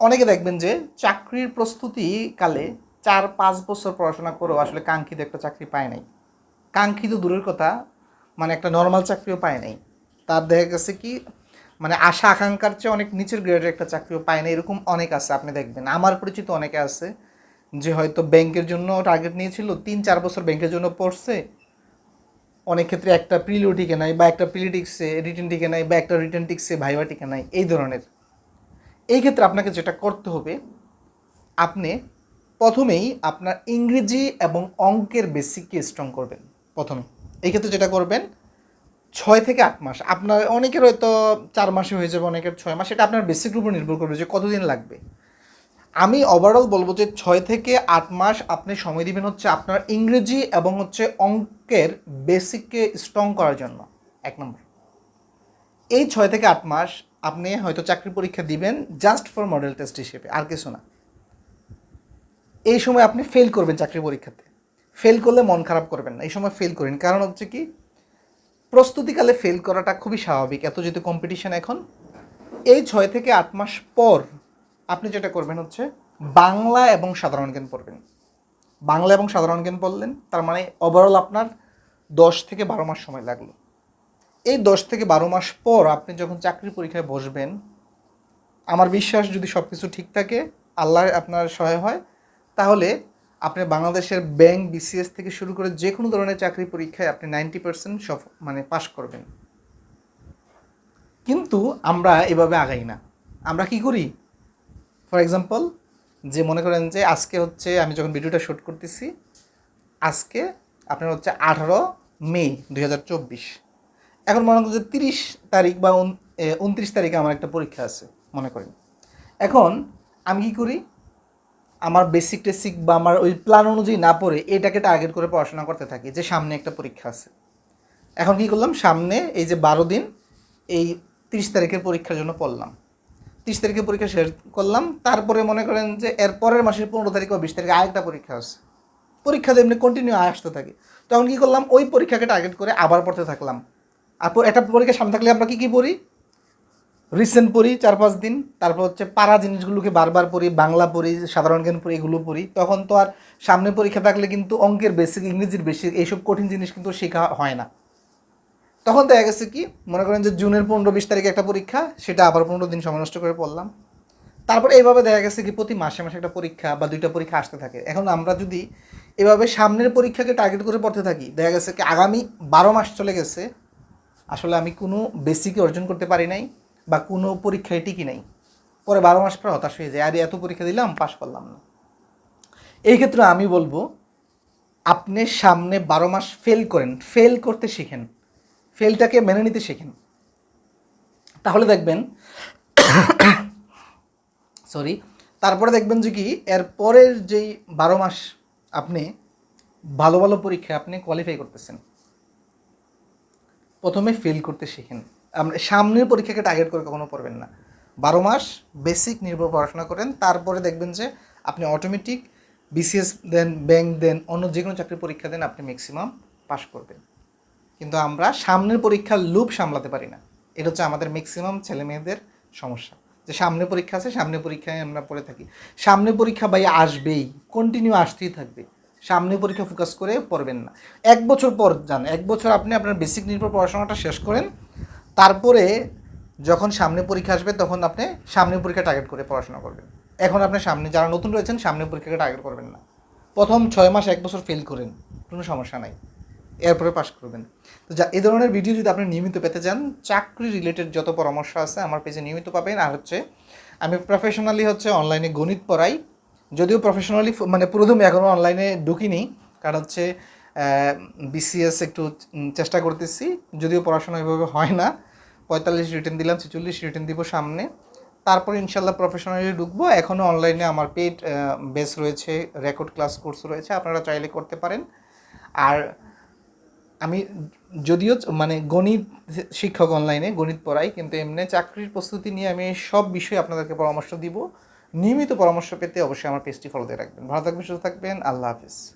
অনেকে দেখবেন যে চাকরির প্রস্তুতি কালে চার, পাঁচ বছর পড়াশোনা করেও আসলে কাঙ্ক্ষিত একটা চাকরি পায় নাই। কাঙ্ক্ষিত দূরের কথা মানে একটা নর্মাল চাকরিও পায় নাই। তার দেখা গেছে কি মানে আশা আকাঙ্ক্ষার চেয়ে অনেক নিচের গ্রেডের একটা চাকরিও পায় না এরকম অনেক আছে আপনি দেখবেন। আমার পরিচিত অনেকে আছে যে হয়তো ব্যাংকের জন্য টার্গেট নিয়েছিল, তিন, চার বছর ব্যাংকের জন্য পড়ছে। অনেক ক্ষেত্রে একটা প্রিলিও টিকে নাই বা একটা প্রিলি টিকছে রিটেন টিকে নাই বা একটা রিটেন টিক্সে, ভাইবা টিকে নাই, এই ধরনের। এই ক্ষেত্রে আপনাকে যেটা করতে হবে, আপনি প্রথমেই আপনার ইংরেজি এবং অঙ্কের বেসিককে স্ট্রং করবেন, প্রথমে। এই ক্ষেত্রে যেটা করবেন, ছয় থেকে আট মাস, আপনার অনেকের হয়তো চার মাসে হয়ে যাবে, অনেকের ছয় মাস এটা আপনার বেসিকের উপর নির্ভর করবে যে কতদিন লাগবে। আমি ওভারঅল বলব যে ছয় থেকে আট মাস আপনি সময় দিবেন হচ্ছে আপনার ইংরেজি এবং হচ্ছে অঙ্কের বেসিককে স্ট্রং করার জন্য। এক নম্বর। এই ছয় থেকে আট মাস আপনি হয়তো চাকরি পরীক্ষা দিবেন জাস্ট ফর মডেল টেস্ট হিসেবে, আর কিছু না। এই সময় আপনি ফেল করবেন চাকরি পরীক্ষাতে। ফেল করলে মন খারাপ করবেন না। এই সময় ফেল করেন। কারণ হচ্ছে কি, প্রস্তুতিকালে ফেল করাটা খুবই স্বাভাবিক। এত যেহেতু কম্পিটিশন এখন, এই ছয় থেকে আট মাস পর আপনি যেটা করবেন হচ্ছে বাংলা এবং সাধারণ জ্ঞান পড়বেন। বাংলা এবং সাধারণ জ্ঞান পড়লেন, তার মানে ওভারঅল আপনার দশ থেকে বারো মাস সময় লাগল। এই দশ থেকে বারো মাস পর আপনি যখন চাকরি পরীক্ষায় বসবেন, আমার বিশ্বাস যদি সব কিছু ঠিক থাকে আল্লাহ আপনার সহায় হয়, তাহলে আপনি বাংলাদেশের ব্যাংক, বিসিএস থেকে শুরু করে যে কোনো ধরনের চাকরি পরীক্ষায় আপনি নাইনটি পার্সেন্ট সফ মানে পাশ করবেন। কিন্তু আমরা এভাবে আগাই না। আমরা কি করি? ফর এক্সাম্পল যে মনে করেন যে আজকে হচ্ছে আমি যখন ভিডিওটা শ্যুট করতেছি, আজকে আপনার হচ্ছে আঠারো মে দুই হাজার চব্বিশ। এখন মনে করেন যে তিরিশ তারিখ বা উন- উনত্রিশ তারিখে আমার একটা পরীক্ষা আছে, মনে করেন। এখন আমি কি করি? আমার বেসিক টেসিক বা আমার ওই প্ল্যান অনুযায়ী না পড়ে এটাকে টার্গেট করে পড়াশোনা করতে থাকি, যে সামনে একটা পরীক্ষা আছে। এখন কি করলাম? সামনে এই যে বারো দিন এই তিরিশ তারিখের পরীক্ষার জন্য পড়লাম। তিরিশ তারিখে পরীক্ষা শেষ করলাম, তারপরে মনে করেন যে এর পরের মাসের পনেরো তারিখ বা বিশ তারিখে আরেকটা পরীক্ষা আছে। পরীক্ষা দিয়ে এমনি কন্টিনিউ আসতে থাকে। তখন কি করলাম? ওই পরীক্ষাকে টার্গেট করে আবার পড়তে থাকলাম। আর একটা পরীক্ষা সামনে থাকলে আমরা কি কী পড়ি? রিসেন্ট পড়ি, চার পাঁচ দিন। তারপর হচ্ছে পাড়া জিনিসগুলোকে বারবার পড়ি, বাংলা পড়ি, সাধারণ জ্ঞান পড়ি, এগুলো পড়ি। তখন তো আর সামনে পরীক্ষা থাকলে কিন্তু অঙ্কের বেসিক ইংরেজির বেসিক এইসব কঠিন জিনিস কিন্তু শেখা হয় না। তখন দেখা গেছে কি, মনে করেন যে জুনের পনেরো বিশ তারিখে একটা পরীক্ষা, সেটা আবার পনেরো দিন সময় নষ্ট করে পড়লাম। তারপর এইভাবে দেখা গেছে কি, প্রতি মাসে মাসে একটা পরীক্ষা বা দুইটা পরীক্ষা আসতে থাকে। এখন আমরা যদি এভাবে সামনের পরীক্ষাকে টার্গেট করে পড়তে থাকি, দেখা গেছে কি, আগামী বারো মাস চলে গেছে। আসলে আমি কোনো বেসিকে অর্জন করতে পারি নাই বা কোনো পরীক্ষায় টিকি নাই। পরে বারো মাস পর হতাশ হয়ে যায়, আর, এত পরীক্ষা দিলাম, পাশ করলাম না। এই ক্ষেত্রে আমি বলব, আপনি সামনে বারো মাস ফেল করেন ফেল করতে শিখেন ফেলটাকে মেনে নিতে শেখেন। তাহলে দেখবেন সরি তারপরে দেখবেন যে কি, এর পরের যেই বারো মাস আপনি ভালো ভালো পরীক্ষা আপনি কোয়ালিফাই করতেছেন। প্রথমে ফেল করতে শিখেন। আমরা সামনের পরীক্ষাকে টার্গেট করে কখনো পড়বেন না। বারো মাস বেসিক নির্ভর পড়াশোনা করেন, তারপরে দেখবেন যে আপনি অটোমেটিক বিসিএস দেন ব্যাংক দেন অন্য যে কোনো চাকরির পরীক্ষা দেন আপনি ম্যাক্সিমাম পাস করবেন। কিন্তু আমরা সামনের পরীক্ষার লুপ সামলাতে পারি না। এটা হচ্ছে আমাদের ম্যাক্সিমাম ছেলে মেয়েদের সমস্যা। যে সামনে পরীক্ষা আছে, সামনে পরীক্ষায় আমরা পড়ে থাকি। সামনে পরীক্ষা ভাই আসবেই কন্টিনিউ আসতেই থাকবে। সামনে পরীক্ষা ফোকাস করে পড়বেন না। এক বছর পর যান, এক বছর আপনি আপনার বেসিক নির্ভর পড়াশোনাটা শেষ করেন, তারপরে যখন সামনে পরীক্ষা আসবে তখন আপনি সামনে পরীক্ষা টার্গেট করে পড়াশোনা করবেন। এখন আপনি সামনে, যারা নতুন রয়েছেন, সামনে পরীক্ষাকে টার্গেট করবেন না। প্রথম ছয় মাস এক বছর ফেল করেন, কোনো সমস্যা নাই। এরপরে পাশ করবেন। তো যা, এই ধরনের ভিডিও যদি আপনি নিয়মিত পেতে চান, চাকরি রিলেটেড যত পরামর্শ আছে আমার পেজে নিয়মিত পাবেন। আর হচ্ছে, আমি প্রফেশনালি হচ্ছে অনলাইনে গণিত পড়াই। যদিও প্রফেশনালি মানে পুরোদমে এখনও অনলাইনে ঢুকিনি, কারণ হচ্ছে বিসিএস একটু চেষ্টা করতেছি। যদিও পড়াশোনা এভাবে হয় না। পঁয়তাল্লিশ রিটার্ন দিলাম, ছেচল্লিশ রিটার্ন দিব সামনে। তারপর ইনশাল্লাহ প্রফেশনালি ঢুকবো। এখনও অনলাইনে আমার পেড বেস রয়েছে রেকর্ড ক্লাস কোর্স রয়েছে, আপনারা চাইলে করতে পারেন। আর আমি যদিও মানে গণিত শিক্ষক অনলাইনে গণিত পড়াই, কিন্তু এমনি চাকরির প্রস্তুতি নিয়ে আমি সব বিষয়ে আপনাদেরকে পরামর্শ দিব। নিয়মিত পরামর্শ পেতে অবশ্যই আমার পেজটি ফলো দিয়ে রাখবেন। ভালো থাকবেন, সুস্থ থাকবেন, আল্লাহ হাফিজ।